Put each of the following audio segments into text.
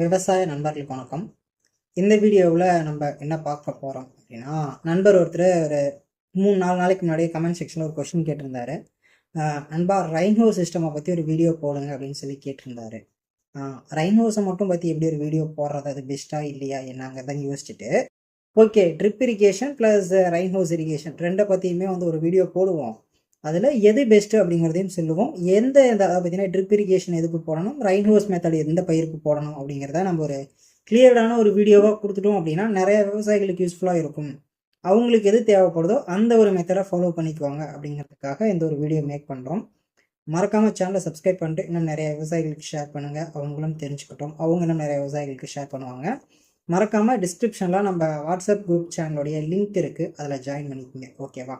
விவசாய நண்பர்களுக்கு வணக்கம். இந்த வீடியோவில் நம்ம என்ன பார்க்க போகிறோம் அப்படின்னா நண்பர் ஒருத்தர் ஒரு மூணு நாலு நாளைக்கு முன்னாடியே கமெண்ட் செக்ஷனில் ஒரு கொஸ்டின் கேட்டிருந்தாரு. நண்பா ரைன்ஹோ சிஸ்டமை பற்றி ஒரு வீடியோ போடுங்க அப்படின்னு சொல்லி கேட்டிருந்தாரு. ரைன்ஹோஸை மட்டும் பற்றி எப்படி ஒரு வீடியோ போடுறது? அது பெஸ்ட்டாக இல்லையா? என்னங்கிறத யோசிச்சுட்டு okay drip irrigation plus rain hose irrigation ரெண்டை பற்றியுமே வந்து ஒரு வீடியோ போடுவோம். அதில் எது பெஸ்ட்டு அப்படிங்கிறதையும் சொல்லுவோம். எந்த இந்த பார்த்தீங்கன்னா ட்ரிப் இரிகேஷன் எதுக்கு போடணும்? ரைன்ஹோஸ் மெத்தட் எந்த பயிருக்கு போடணும் அப்படிங்கிறத நம்ம ஒரு கிளியர்டான ஒரு வீடியோவாக கொடுத்துட்டோம் அப்படின்னா நிறைய விவசாயிகளுக்கு யூஸ்ஃபுல்லாக இருக்கும். அவங்களுக்கு எது தேவைப்படுதோ அந்த ஒரு மெத்தடை ஃபாலோ பண்ணிக்குவாங்க அப்படிங்கிறதுக்காக இந்த ஒரு வீடியோ மேக் பண்ணுறோம் மறக்காமல் சேனலை சப்ஸ்கிரைப் பண்ணிட்டு இன்னும் நிறைய விவசாயிகளுக்கு ஷேர் பண்ணுங்கள் அவங்களும் தெரிஞ்சுக்கிட்டோம். அவங்க இன்னும் நிறைய விவசாயிகளுக்கு ஷேர் பண்ணுவாங்க. மறக்காமல் டிஸ்கிரிப்ஷனில் நம்ம வாட்ஸ்அப் குரூப் சேனலுடைய லிங்க் இருக்குது அதில் ஜாயின் பண்ணிக்கோங்க. ஓகேவா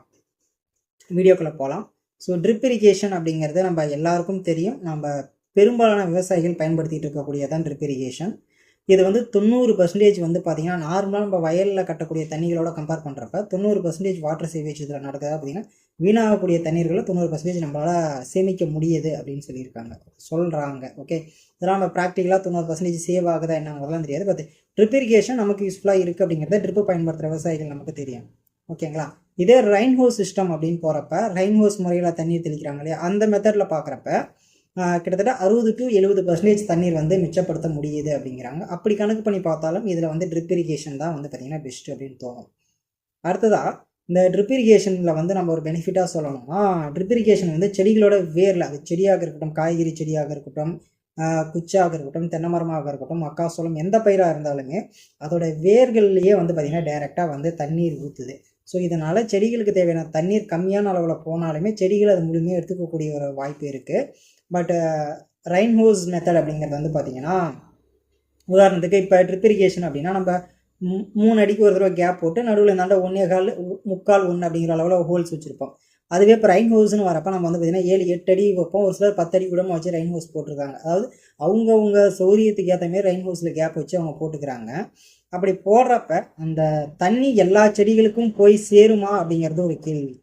வீடியோக்குள்ளே போகலாம் ஸோ ட்ரிப் இரிகேஷன் அப்படிங்கிறது நம்ம எல்லாருக்கும் தெரியும். நம்ம பெரும்பாலான விவசாயிகள் பயன்படுத்திகிட்டு இருக்கக்கூடியதான் ட்ரிப் இரிகேஷன் இது வந்து தொண்ணூறு பர்சன்டேஜ் வந்து பார்த்திங்கன்னா நார்மலாக நம்ம வயலில் கட்டக்கூடிய தண்ணிகளோட கம்பேர் பண்ணுறப்ப தொண்ணூறு பர்சன்டேஜ் வாட்டர் சேவேஜ் இதில் நடக்குதா அப்படின்னா வீணாகக்கூடிய தண்ணீர்களை தொண்ணூறு பர்சன்டேஜ் நம்மளால் சேமிக்க முடியுது அப்படின்னு சொல்லியிருக்காங்க. சொல்கிறாங்க ஓகே இதெல்லாம் நம்ம ப்ராக்டிக்கலாக தொண்ணூறு பர்சன்டேஜ் சேவ் ஆகுதா என்னங்கிறதெல்லாம் தெரியாது. பட் ட்ரிப் இரிகேஷன் நமக்கு யூஸ்ஃபுல்லாக இருக்குது அப்படிங்கிறத ட்ரிப்பு பயன்படுத்துகிற விவசாயிகள் நமக்கு தெரியும். ஓகேங்களா இதே ரெயின்ஹோஸ் சிஸ்டம் அப்படின்னு போகிறப்ப ரெயின் ஹோஸ் முறையில் தண்ணீர் தெளிக்கிறாங்க இல்லையா? அந்த மெத்தடில் பார்க்குறப்ப கிட்டத்தட்ட அறுபது டு எழுபது பர்சன்டேஜ் தண்ணீர் வந்து மிச்சப்படுத்த முடியுது அப்படிங்கிறாங்க. அப்படி கணக்கு பண்ணி பார்த்தாலும் இதில் வந்து ட்ரிப் இரிகேஷன் தான் வந்து பார்த்திங்கன்னா பெஸ்ட் அப்படின்னு தோணும். அடுத்ததாக இந்த ட்ரிப் இரிகேஷனில் வந்து நம்ம ஒரு பெனிஃபிட்டாக சொல்லணும்னா ட்ரிப் இரிகேஷன் வந்து செடிகளோட வேரில் அது செடியாக இருக்கட்டும் காய்கறி செடியாக இருக்கட்டும் குச்சாக இருக்கட்டும் தென்னை மரமாக இருக்கட்டும் மக்காசோளம் எந்த பயிராக இருந்தாலுமே அதோட வேர்கள்லேயே வந்து பார்த்திங்கன்னா டைரெக்டாக வந்து தண்ணீர் ஊற்றுது ஸோ இதனால் செடிகளுக்கு தேவையான தண்ணீர் கம்மியான அளவில் போனாலுமே செடிகள் அது முழுமையாக எடுத்துக்கக்கூடிய ஒரு வாய்ப்பு இருக்குது but rain uh, hose method அப்படிங்கிறது வந்து பார்த்திங்கன்னா உதாரணத்துக்கு இப்போ ட்ரிப் இரிகேஷன் அப்படின்னா நம்ம மூணு அடிக்கு ஒரு தடவை கேப் போட்டு நடுவில் இந்தாண்ட ஒன்றே கால் முக்கால் ஒன்று அப்படிங்கிற அளவில் ஹோல்ஸ் வச்சுருப்போம். அதுவே இப்போ ரைன் ஹோஸ்னு வரப்போ நம்ம வந்து பார்த்திங்கன்னா ஏழு எட்டு அடி வைப்போம். ஒரு சிலர் பத்து அடி கூட வச்சு ரைன் ஹோஸ் போட்டிருக்காங்க. அதாவது அவங்கவுங்க சௌரியத்துக்கு ஏற்ற மாதிரி ரைன் ஹோஸில் கேப் வச்சு அவங்க போட்டுக்கிறாங்க. அப்படி போடுறப்ப அந்த தண்ணி எல்லா செடிகளுக்கும் போய் சேருமா அப்படிங்கிறது ஒரு கேள்வி.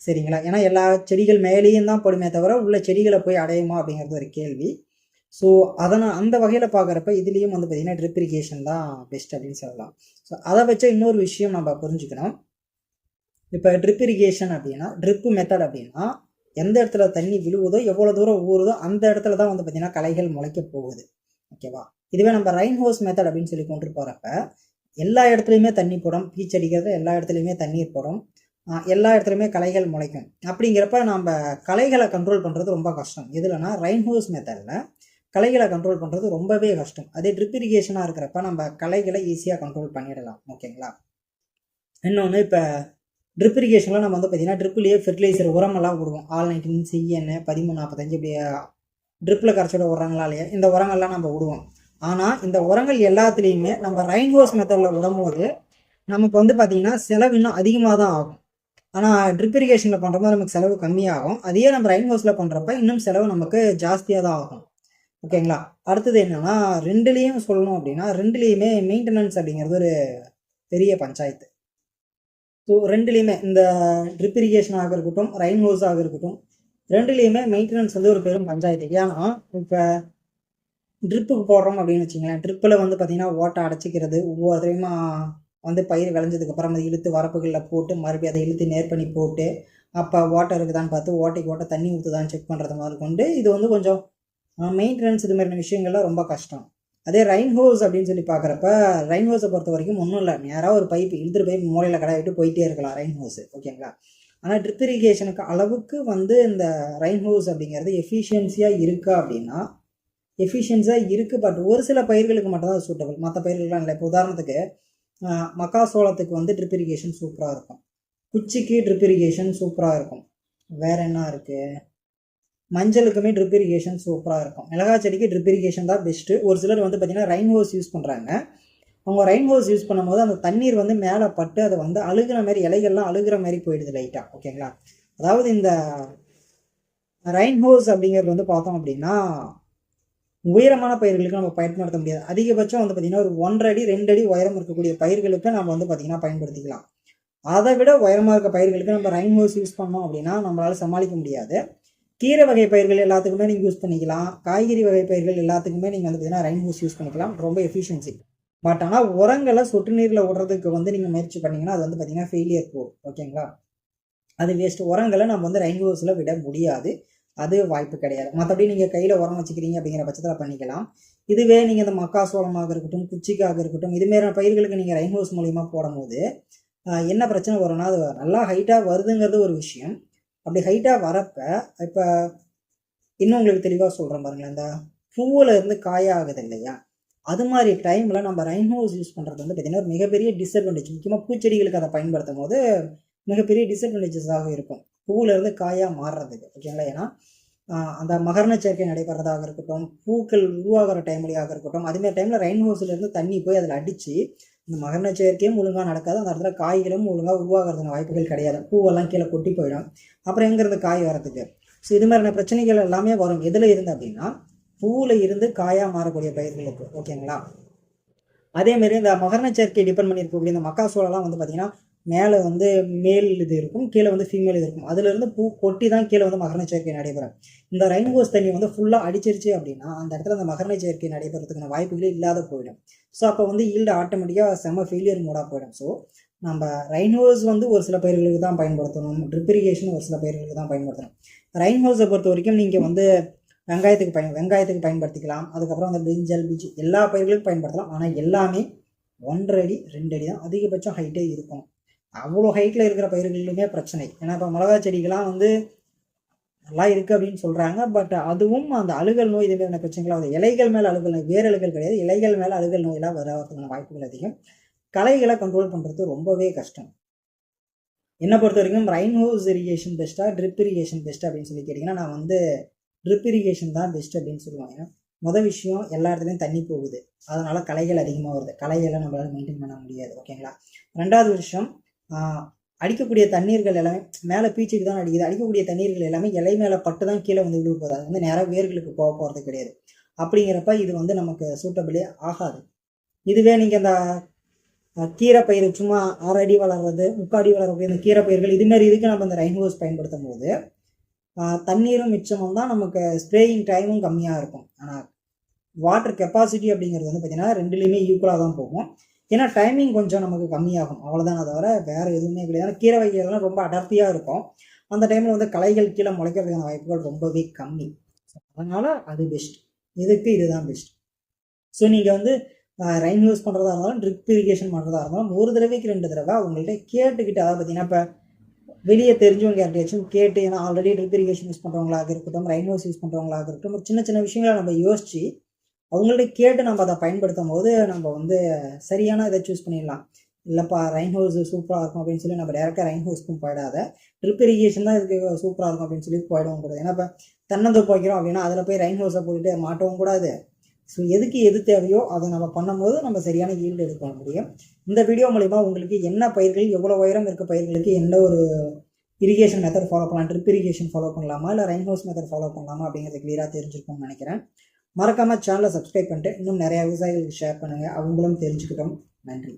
சரிங்களா? ஏன்னா எல்லா செடிகள் மேலேயும் தான் படுமே தவிர உள்ள செடிகளை போய் அடையுமா அப்படிங்கிறது ஒரு கேள்வி. ஸோ அதனால் அந்த வகையில் பார்க்குறப்ப இதுலேயும் வந்து பார்த்திங்கன்னா ட்ரிப் இரிகேஷன் தான் பெஸ்ட் அப்படின்னு சொல்லலாம். ஸோ அதை வச்ச இன்னொரு விஷயம் நம்ம புரிஞ்சுக்கணும். இப்போ ட்ரிப் இரிகேஷன் அப்படின்னா ட்ரிப்பு மெத்தட் அப்படின்னா எந்த இடத்துல தண்ணி விழுவுதோ எவ்வளோ தூரம் ஊறுதோ அந்த இடத்துல தான் வந்து பார்த்திங்கன்னா களைகள் முளைக்க போகுது. ஓகேவா? இதுவே நம்ம ரைன் ஹோஸ் மெத்தட் அப்படின்னு சொல்லி கொண்டு போகிறப்ப எல்லா இடத்துலையுமே தண்ணி போடும். பீச் அடிக்கிறது எல்லா இடத்துலையுமே தண்ணீர் போடும். எல்லா இடத்துலையுமே களைகள் முளைக்கும். அப்படிங்கிறப்ப நம்ம கலைகளை கண்ட்ரோல் பண்ணுறது ரொம்ப கஷ்டம். எதுலனா ரைன் ஹோஸ் மெத்தடில் கலைகளை கண்ட்ரோல் பண்ணுறது ரொம்பவே கஷ்டம். அதே ட்ரிப் இரிகேஷனாக இருக்கிறப்ப நம்ம கலைகளை ஈஸியாக கண்ட்ரோல் பண்ணிடலாம். ஓகேங்களா? இன்னொன்று இப்போ ட்ரிப் இரிகேஷனில் நம்ம வந்து பார்த்திங்கன்னா ட்ரிப்லேயே ஃபெர்டிலைசர் உரமெல்லாம் விடுவோம் ஆல் நைன்டீன் சிஎன் பதிமூணு நாற்பத்தஞ்சு இப்படி ட்ரிப்பில் கரைச்சோட உரங்களா இல்லையா இந்த உரங்கள்லாம் நம்ம விடுவோம். ஆனால் இந்த உரங்கள் எல்லாத்துலேயுமே நம்ம ரைன் ஹோஸ் மெத்தடில் விடும்போது நமக்கு வந்து பார்த்திங்கன்னா செலவு இன்னும் அதிகமாக தான் ஆகும் ஆனால் ட்ரிப் இரிகேஷனில் பண்ணுறப்ப நமக்கு செலவு கம்மியாகும். அதையே நம்ம ரைன் ஹோஸில் பண்ணுறப்ப இன்னும் செலவு நமக்கு ஜாஸ்தியாக தான் ஆகும். ஓகேங்களா? அடுத்தது என்னென்னா ரெண்டுலேயும் சொல்லணும் அப்படின்னா ரெண்டுலேயுமே மெயின்டெனன்ஸ் அப்படிங்கிறது ஒரு பெரிய பஞ்சாயத்து. ஸோ ரெண்டுலேயுமே இந்த ட்ரிப் இரிகேஷனாக இருக்கட்டும் ரைன் ஹோஸாக இருக்கட்டும் ரெண்டுலேயுமே மெயின்டெனன்ஸ் வந்து ஒரு பெரும் பஞ்சாயத்து. ஏன்னா இப்போ ட்ரிப்புக்கு போடுறோம் அப்படின்னு வச்சிங்களேன். ட்ரிப்பில் வந்து பார்த்தீங்கன்னா ஓட்டை அடைச்சிக்கிறது ஒவ்வொருத்தரையுமா வந்து பயிர் விளைஞ்சதுக்கப்புறம் அதை இழுத்து வரப்புகளில் போட்டு மறுபடியும் அதை இழுத்து நேர் பண்ணி போட்டு அப்போ ஓட்டை இருக்குதான்னு பார்த்து ஓட்டைக்கு ஓட்டை தண்ணி ஊற்றுதான்னு செக் பண்ணுறது மாதிரி கொண்டு. இது வந்து கொஞ்சம் மெயின்டெனன்ஸ் இது மாதிரியான விஷயங்கள்லாம் ரொம்ப கஷ்டம். அதே ரைன் ஹோஸ் அப்படின்னு சொல்லி பார்க்குறப்ப ரைன் ஹோஸை பொறுத்த வரைக்கும் ஒன்றும் இல்லை. நேராக ஒரு பைப் இழுத்துட்டு போய் மூலையில் கடை விட்டு போயிட்டே இருக்கலாம் ரைன் ஹோஸ் ஓகேங்களா ஆனால் ட்ரிப் இரிகேஷனுக்கு அளவுக்கு வந்து இந்த ரைன் ஹோஸ் அப்படிங்கிறது எஃபிஷியன்சியாக இருக்கா அப்படின்னா எஃபிஷியன்ஸாக இருக்குது பட் ஒரு சில பயிர்களுக்கு மட்டும் தான் சூட்டபிள் மற்ற பயிர்களுக்கெலாம் இல்லை. இப்போ உதாரணத்துக்கு மக்காசோளத்துக்கு வந்து ட்ரிப் இரிகேஷன் சூப்பராக இருக்கும். குச்சிக்கு ட்ரிப் இரிகேஷன் சூப்பராக இருக்கும். வேறு என்ன இருக்குது மஞ்சளுக்குமே ட்ரிப் இரிகேஷன் சூப்பராக இருக்கும். மிளகாய் செடிக்கு ட்ரிப் இரிகேஷன் தான் பெஸ்ட்டு ஒரு சிலர் வந்து பார்த்திங்கன்னா ரைன் ஹோஸ் யூஸ் பண்ணுறாங்க அவங்க ரைன் ஹோஸ் யூஸ் பண்ணும்போது அந்த தண்ணீர் வந்து மேலே பட்டு அதை வந்து அழுகிற மாதிரி இலைகள்லாம் அழுகிற மாதிரி போயிடுது லைட்டாக ஓகேங்களா அதாவது இந்த ரைன் ஹோஸ் அப்படிங்கிறது வந்து பார்த்தோம் அப்படின்னா உயரமான பயிர்களுக்கு நம்ம பயன்படுத்த முடியாது. அதிகபட்சம் வந்து பார்த்திங்கன்னா ஒரு ஒன்றரை அடி ரெண்டு அடி உயரம் இருக்கக்கூடிய பயிர்களுக்கு நம்ம வந்து பார்த்திங்கன்னா பயன்படுத்திக்கலாம். அதை விட உயரமாக இருக்க பயிர்களுக்கு நம்ம ரைன் ஹோஸ் யூஸ் பண்ணோம் அப்படின்னா நம்மளால் சமாளிக்க முடியாது. கீரை வகை பயிர்கள் எல்லாத்துக்குமே நீங்கள் யூஸ் பண்ணிக்கலாம். காய்கறி வகை பயிர்கள் எல்லாத்துக்குமே நீங்கள் வந்து பார்த்தீங்கன்னா ரைன் ஹோஸ் யூஸ் பண்ணிக்கலாம். ரொம்ப எஃபிஷியன்சி பட் ஆனால் உரங்களை சொட்டு நீரில் விடுறதுக்கு வந்து நீங்கள் முயற்சி பண்ணீங்கன்னா அது வந்து பார்த்தீங்கன்னா ஃபெயிலியர் போகும். ஓகேங்களா அது வேஸ்ட் உரங்களை நம்ம வந்து ரைன் ஹோஸில் விட முடியாது. அது வாய்ப்பு கிடையாது. மற்றபடி நீங்கள் கையில் உரம் வச்சுக்கிறீங்க அப்படிங்கிற பட்சத்தில் பண்ணிக்கலாம். இதுவே நீங்கள் இந்த மக்காசோளமாக இருக்கட்டும் குச்சிக்காக இருக்கட்டும் இதுமாரி பயிர்களுக்கு நீங்கள் ரெயின் ஹவுஸ் மூலிமா போடும்போது என்ன பிரச்சனை வரும்னா அது நல்லா ஹைட்டாக வருதுங்கிறது ஒரு விஷயம். அப்படி ஹைட்டாக வரப்போ இப்போ இன்னும் உங்களுக்கு தெளிவாக சொல்கிறேன் பாருங்களேன். இந்த பூவில் இருந்து காயாகுது இல்லையா? அது மாதிரி டைமில் நம்ம ரைன் ஹவுஸ் யூஸ் பண்ணுறது வந்து பார்த்திங்கன்னா ஒரு மிகப்பெரிய டிஸ்அட்வான்டேஜ் முக்கியமாக பூச்செடிகளுக்கு அதை பயன்படுத்தும் போது மிகப்பெரிய டிஸ்அட்வான்டேஜஸாக இருக்கும். பூவிலேருந்து காயாக மாறுறதுக்கு ஓகேங்களா? ஏன்னா அந்த மகரண சேர்க்கை நடைபெறதாக இருக்கட்டும் பூக்கள் உருவாகிற டைம்லையாக இருக்கட்டும் அதுமாரி டைமில் ரெயின் ஹவுஸ்லேருந்து தண்ணி போய் அதில் அடித்து இந்த மகரண சேர்க்கையும் ஒழுங்காக நடக்காது. அந்த இடத்துல காய்களும் ஒழுங்காக உருவாகிறதுன வாய்ப்புகள் கிடையாது. பூவெல்லாம் கீழே கொட்டி போயிடும். அப்புறம் எங்கேருந்து காய் வரதுக்கு ஸோ இது மாதிரியான பிரச்சனைகள் எல்லாமே வரும். எதில் இருந்து அப்படின்னா பூவில் இருந்து காயாக மாறக்கூடிய பயிர்களுக்கு ஓகேங்களா? அதேமாரி இந்த மகரண சேர்க்கையை டிபெண்ட் பண்ணியிருக்கக்கூடிய இந்த மக்காசோளெல்லாம் வந்து பார்த்திங்கன்னா மேலே வந்து மேல் இது இருக்கும் கீழே வந்து ஃபீமேல் இது இருக்கும். அதுலேருந்து பூ கொட்டி தான் கீழே வந்து மகரண சேர்க்கை நடைபெறும். இந்த ரெயின்போஸ் தண்ணி வந்து ஃபுல்லாக அடிச்சிருச்சு அப்படின்னா அந்த இடத்துல அந்த மகரண சேர்க்கை நடைபெறதுக்கான வாய்ப்புகளே இல்லாத போயிடும். ஸோ அப்போ வந்து ஈல்டு ஆட்டோமேட்டிக்காக செம்ம ஃபெயிலியர் மூடாக போயிடும். ஸோ நம்ம ரெயின்ஹோஸ் வந்து ஒரு சில பயிர்களுக்கு தான் பயன்படுத்தணும். ட்ரிப் இரிகேஷன் ஒரு சில பயிர்களுக்கு தான் பயன்படுத்தணும். ரெயின்ஹோஸை பொறுத்த வரைக்கும் நீங்கள் வந்து வெங்காயத்துக்கு பயன் வெங்காயத்துக்கு பயன்படுத்திக்கலாம். அதுக்கப்புறம் அந்த பிரிஞ்சல் பீச் எல்லா பயிர்களுக்கும் பயன்படுத்தலாம். ஆனால் எல்லாமே ஒன்றரை அடி ரெண்டு அடி தான் அதிகபட்சம் ஹைட்டே இருக்கும். அவ்வளோ ஹைட்டில் இருக்கிற பயிர்களுமே பிரச்சனை. ஏன்னா இப்போ மிளகா செடிகள்லாம் வந்து நல்லா இருக்குது அப்படின்னு சொல்கிறாங்க பட் அதுவும் அந்த அழுகல் நோய் இதுமாதிரியான பிரச்சனைகள். அது இலைகள் மேலே அழுகல் நோய் வேறு அழுகல் கிடையாது. இலைகள் மேலே அழுகல் நோயெல்லாம் வரதுக்கான வாய்ப்புகள் அதிகம். களைகளை கண்ட்ரோல் பண்ணுறது ரொம்பவே கஷ்டம். என்னை பொறுத்த வரைக்கும் ரைன் ஹவுஸ் இரிகேஷன் பெஸ்ட்டாக ட்ரிப் இரிகேஷன் பெஸ்ட் அப்படின்னு சொல்லி கேட்டிங்கன்னா நான் வந்து ட்ரிப் இரிகேஷன் தான் பெஸ்ட் அப்படின்னு சொல்லுவேன் ஏன்னா மொதல் விஷயம் எல்லா இடத்துலையும் தண்ணி போகுது. அதனால் களைகள் அதிகமாக வருது. கலைகளை நம்மளால் மெயின்டைன் பண்ண முடியாது. ஓகேங்களா ரெண்டாவது விஷயம் அடிக்கக்கூடிய தண்ணீர்கள் எல்லாமே மேலே பீச்சுக்கு தான் அடிக்குது. அடிக்கக்கூடிய தண்ணீர்கள் எல்லாமே இலை மேலே பட்டு தான் கீழே வந்து விழுக போகுது. அது வந்து நேராக வேர்களுக்கு போக போகிறது கிடையாது. அப்படிங்கிறப்ப இது வந்து நமக்கு சூட்டபிளே ஆகாது. இதுவே நீங்கள் இந்த கீரை பயிர் சும்மா அரை அடி வளர்றது முக்காடி வளரக்கூடிய இந்த கீரை பயிர்கள் இதுமாரி இதுக்கு நம்ம இந்த ரைன் பயன்படுத்தும் போது தண்ணீரும் மிச்சமும் தான் நமக்கு ஸ்ப்ரேயிங் டைமும் கம்மியாக இருக்கும். ஆனால் வாட்டர் கெப்பாசிட்டி அப்படிங்கிறது வந்து பார்த்திங்கன்னா ரெண்டுலேயுமே ஈக்குவலாக தான் போகும். ஏன்னா டைமிங் கொஞ்சம் நமக்கு கம்மியாகும். அவ்வளோதான் தவிர வேறு எதுவுமே கிடையாது. கீரை வகைகள்லாம் ரொம்ப அடர்த்தியாக இருக்கும். அந்த டைமில் வந்து களைகள் கீழே முளைக்கிறதுக்கான வாய்ப்புகள் ரொம்பவே கம்மி. அதனால் அது பெஸ்ட் இதுக்கு இதுதான் பெஸ்ட் ஸோ நீங்கள் வந்து ரைன் யூஸ் பண்ணுறதா இருந்தாலும் ட்ரிப் இரிகேஷன் பண்ணுறதா இருந்தாலும் ஒரு தடவைக்கு ரெண்டு தடவை அவங்கள்ட்ட கேட்டுக்கிட்டு அதாவது பார்த்தீங்கன்னா இப்போ வெளியே தெரிஞ்சவங்க யார்கிட்டயாச்சும் கேட்டு ஏன்னா ஆல்ரெடி ட்ரிப் இரிகேஷன் யூஸ் பண்ணுறவங்களாக இருக்கட்டும் ரைன் ஹவுஸ் யூஸ் பண்ணுறவங்களாக இருக்கட்டும் சின்ன சின்ன விஷயங்களை நம்ம யோசித்து அவங்கள்ட்ட கேட்டு நம்ம அதை பயன்படுத்தும் போது நம்ம வந்து சரியான இதை சூஸ் பண்ணிடலாம். இல்லைப்பா ரைன் ஹவுஸ் சூப்பராக இருக்கும் அப்படின்னு சொல்லி நம்ம டேரெக்டாக ரைன் ஹவுஸ்க்கும் போயிடாத. ட்ரிப் இரிகேஷன் தான் இதுக்கு சூப்பராக இருக்கும் அப்படின்னு சொல்லி போயிடவும் கூடாது ஏன்னா இப்போ தென்னந்தோப்பு வைக்கிறோம் அப்படின்னா அதில் போய் ரைன் ஹவுஸை போட்டுட்டு மாட்டவும் கூடாது. ஸோ எதுக்கு எது தேவையோ அதை நம்ம பண்ணும்போது நம்ம சரியான ஈல்டு எடுக்க முடியும். இந்த வீடியோ மூலிமா உங்களுக்கு என்ன பயிர்கள் எவ்வளோ உயரம் இருக்க பயிர்களுக்கு எந்த ஒரு இரிகேஷன் மெத்தட் ஃபாலோ பண்ணலாம்? ட்ரிப் இரிகேஷன் ஃபாலோ பண்ணலாமா? இல்லை ரைன் ஹவுஸ் மெத்தட் ஃபாலோ பண்ணலாமா? அப்படிங்கிறது கிளியராக தெரிஞ்சிருக்கும்னு நினைக்கிறேன். மறக்காமல் சேனலை சப்ஸ்கிரைப் பண்ணிட்டு இன்னும் நிறையா விவசாயிகளுக்கு ஷேர் பண்ணுங்கள் அவங்களும் தெரிஞ்சுக்கிட்டோம். நன்றி.